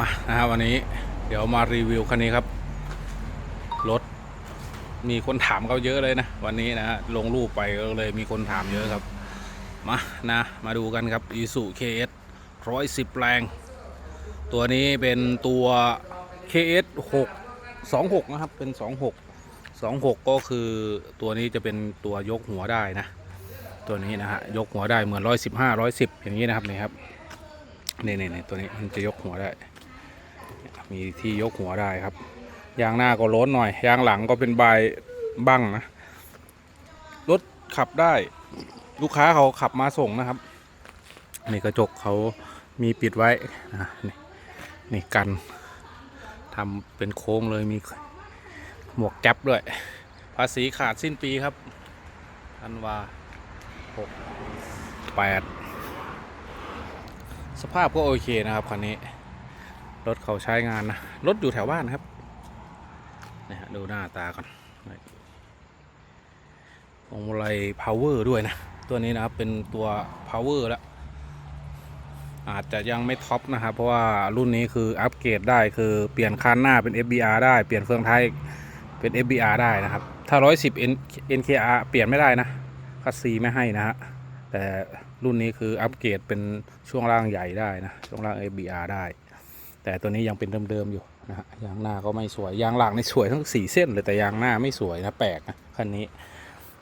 มานะครับวันนี้เดี๋ยวมารีวิวคันนี้ครับ รถมีคนถามเขาเยอะเลยนะ วันนี้นะฮะลงรูปไปก็เลยมีคนถามเยอะครับ มานะมาดูกันครับ i s u KS 110 แรง ตัวนี้เป็นตัว KS 6 26 นะครับ เป็น 26 26 ก็คือตัวนี้จะเป็นตัวยกหัวได้นะ ตัวนี้นะฮะยกหัวได้เหมือน 115 110 อย่างนี้นะครับนี่ครับนี่นี่นี่ตัวนี้มันจะยกหัวได้ มีที่ยกหัวได้ครับ ยางหน้าก็ล้นหน่อย ยางหลังก็เป็นใบบังนะ รถขับได้ ลูกค้าเขาขับมาส่งนะครับนี่กระจกเขามีปิดไว้นะนี่นี่กันทำเป็นโค้งเลยมีหมวกแก๊ปด้วย ภาษีขาดสิ้นปีครับธันวาหกแปดสภาพก็โอเคนะครับคันนี้ รถเขาใช้งานนะรถอยู่แถวบ้านครับนี่ฮะดูหน้าตาก่อนพวงมาลัย power ด้วยนะ ตัวนี้นะครับเป็นตัว power แล้ว อาจจะยังไม่ท็อปนะครับ เพราะว่ารุ่นนี้คืออัปเกรดได้คือเปลี่ยนคันหน้าเป็น FBR ได้เปลี่ยนเฟืองท้ายเป็น FBR ได้นะครับ ถ้า 110 NKR เปลี่ยนไม่ได้นะคัสซีไม่ให้นะฮะแต่รุ่นนี้คืออัปเกรดเป็นช่วงล่างใหญ่ได้นะช่วงล่าง FBR ได้ แต่ตัวนี้ยังเป็นเดิมๆอยู่นะฮะยางหน้าก็ไม่สวยยางหลังในสวยทั้งสี่เส้นเลยแต่ยางหน้าไม่สวยนะแปลกนะคันนี้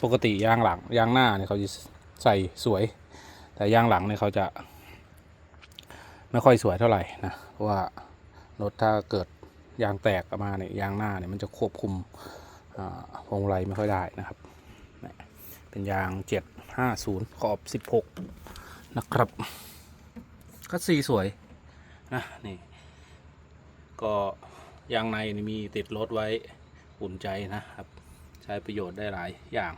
ปกติยางหลังยางหน้าเนี่ยเขาจะใส่สวย แต่ยางหลังเนี่ยเขาจะ ไม่ค่อยสวยเท่าไหร่นะเพราะว่ารถถ้าเกิดยางแตกออกมาเนี่ยยางหน้าเนี่ยมันจะควบคุมอ่าพวงมาลัยไม่ค่อยได้นะครับเนี่ยเป็นยาง 750 ขอบ 16 นะครับก็สีสวยนะนี่ ก็ยางในมีติดรถไว้อุ่นใจนะครับ ใช้ประโยชน์ได้หลายอย่าง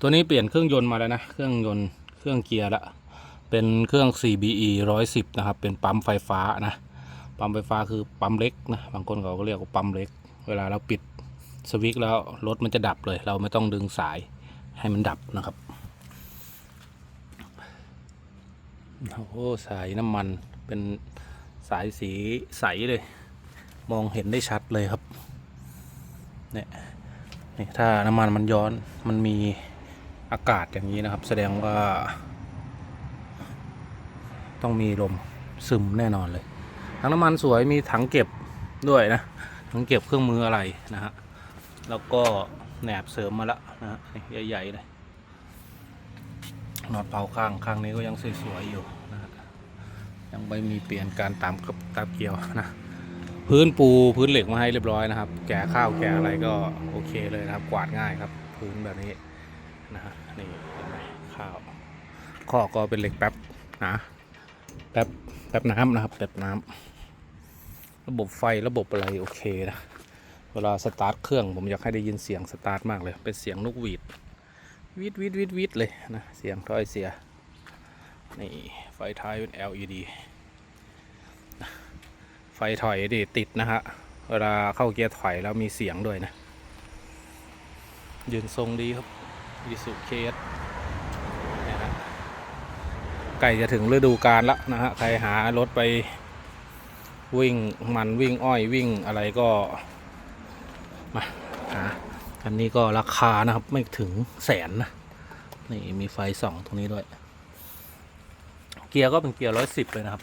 ตัวนี้เปลี่ยนเครื่องยนต์มาแล้วนะ เครื่องยนต์เครื่องเกียร์ละเป็นเครื่อง CBE 110 นะครับ เป็นปั๊มไฟฟ้านะ ปั๊มไฟฟ้าคือปั๊มเล็กนะ บางคนเขาก็เรียกว่าปั๊มเล็ก เวลาเราปิดสวิตช์แล้วรถมันจะดับเลย เราไม่ต้องดึงสายให้มันดับนะครับ โอ้ สายน้ำมัน เป็นสายสีใสเลย มองเห็นได้ชัดเลยครับเนี่ยนี่ถ้าน้ำมันมันย้อนมันมีอากาศอย่างนี้นะครับ แสดงว่า ต้องมีลมซึมแน่นอนเลยถังน้ำมันสวยมีถังเก็บด้วยนะถังเก็บเครื่องมืออะไรนะฮะแล้วก็แหนบเสริมมาแล้วนะฮะใหญ่ๆเลยน็อตเผาข้างข้างนี้ก็ยังสวยๆอยู่ ยังไม่มีเปลี่ยนการตามกับตามเกี่ยวนะพื้นปูพื้นเหล็กมาให้เรียบร้อยนะครับ แกะข้าวแกะอะไรก็โอเคเลยนะครับ กวาดง่ายครับ พื้นแบบนี้นะฮะนี่ข้าวข้อก็เป็นเหล็กแป๊บนะแป๊บแป๊บน้ำนะครับแป๊บน้ำระบบไฟระบบอะไรโอเคนะเวลาสตาร์ทเครื่องผมอยากให้ได้ยินเสียงสตาร์ทมากเลย เป็นเสียงนกหวีดวิดวิดวิดวิดเลยนะเสียงถ้อยเสีย นี่ ไฟท้ายเป็น LED ไฟถอยดิติดนะฮะ เวลาเข้าเกียร์ถอยแล้วมีเสียงด้วยนะ ยืนทรงดีครับยิสุเคสนะฮะใกล้จะถึงฤดูกาลแล้วนะฮะ ใครหารถไปวิ่งมันวิ่งอ้อยวิ่งอะไรก็ มาหาอันนี้ก็ราคานะครับ ไม่ถึงแสนนะ นี่มีไฟส่องตรงนี้ด้วย เกียร์ก็เป็นเกียร์ร้อยสิบเลยนะครับ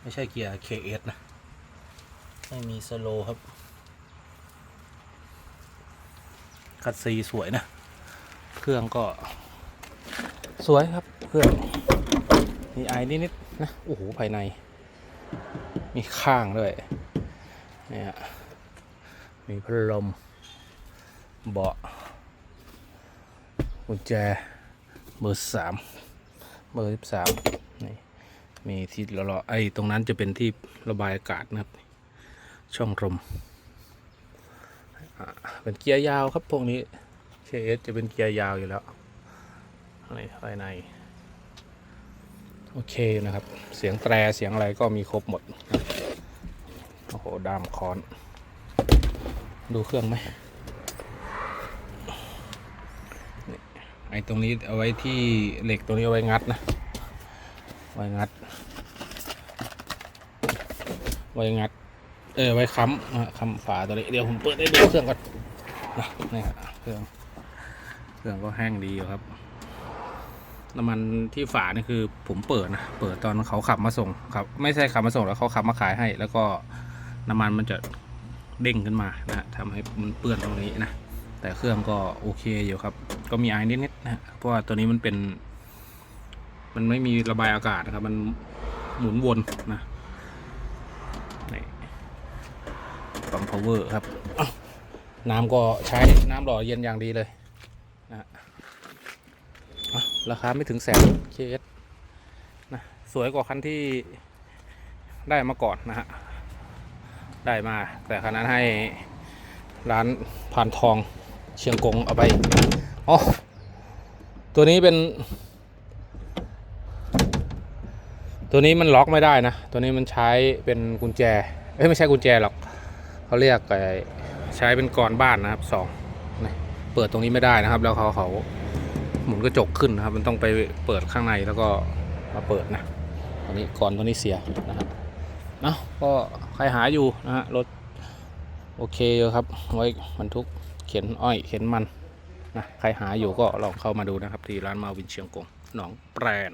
ไม่ใช่เกียร์ KS นะ ไม่มีสโลครับ คัดซีสวยนะ เครื่องก็ สวยครับ เครื่อง มีไอนิดๆนะ โอ้โห ภายใน มีข้างด้วย เนี่ย มีพัดลม เบาะกุญแจเบอร์สาม เบอร์สิบสามนี่มีที่ละลอไอ้ตรงนั้นจะเป็นที่ระบายอากาศนะครับ ช่องลมเป็นเกียร์ยาวครับพวกนี้ KS จะเป็นเกียร์ยาวอยู่แล้วนี่ภายใน โอเคนะครับ เสียงแตรเสียงอะไรก็มีครบหมด โอ้โหดามคอน ดูเครื่องไหม ไอ้ตรงนี้เอาไว้ที่เหล็กตรงนี้เอาไว้งัดนะไว้งัด ไว้งัด เออไว้ค้ำนะค้ำฝาตัวนี้เดี๋ยวผมเปิดได้ดูเครื่องก่อนนะนี่ครับเครื่องเครื่องก็แห้งดีอยู่ครับน้ำมันที่ฝานี่คือผมเปิดนะเปิดตอนเขาขับมาส่งครับ ไม่ใช่ขับมาส่งแล้วเขาขับมาขายให้ แล้วก็น้ำมันมันจะเด้งขึ้นมานะฮะทำให้มันเปื้อนตรงนี้นะ แต่เครื่องก็โอเคอยู่ครับ ก็มีไอนิดๆนะฮะเพราะว่าตัวนี้มันเป็น มันไม่มีระบายอากาศนะครับ มันหมุนวนนะนี่ปั๊ม power ครับอ้าวน้ำก็ใช้น้ำหล่อเย็นอย่างดีเลยนะฮะอะราคาไม่ถึงแสนเคสนะสวยกว่าคันที่ได้มาก่อนนะฮะ ได้มาแต่คันนั้นให้ร้านพานทอง เชียงกงเอาไปอ๋อตัวนี้เป็น ตัวนี้มันล็อกไม่ได้นะ ตัวนี้มันใช้เป็นกุญแจเอ้ยไม่ใช่กุญแจหรอกเขาเรียกไอ้ใช้เป็นกรอนบ้านนะครับสองเปิดตรงนี้ไม่ได้นะครับ แล้วเขาเขาหมุนกระจกขึ้นนะครับ มันต้องไปเปิดข้างในแล้วก็มาเปิดนะตัวนี้กรอนตัวนี้เสียนะครับเนาะก็ใครหาอยู่นะฮะรถโอเคอยู่ครับไว้บรรทุก เข็นอ้อยเข็นมันนะใครหาอยู่ก็ลองเข้ามาดูนะครับ ที่ร้านมาวินเชียงกงหนองแปรน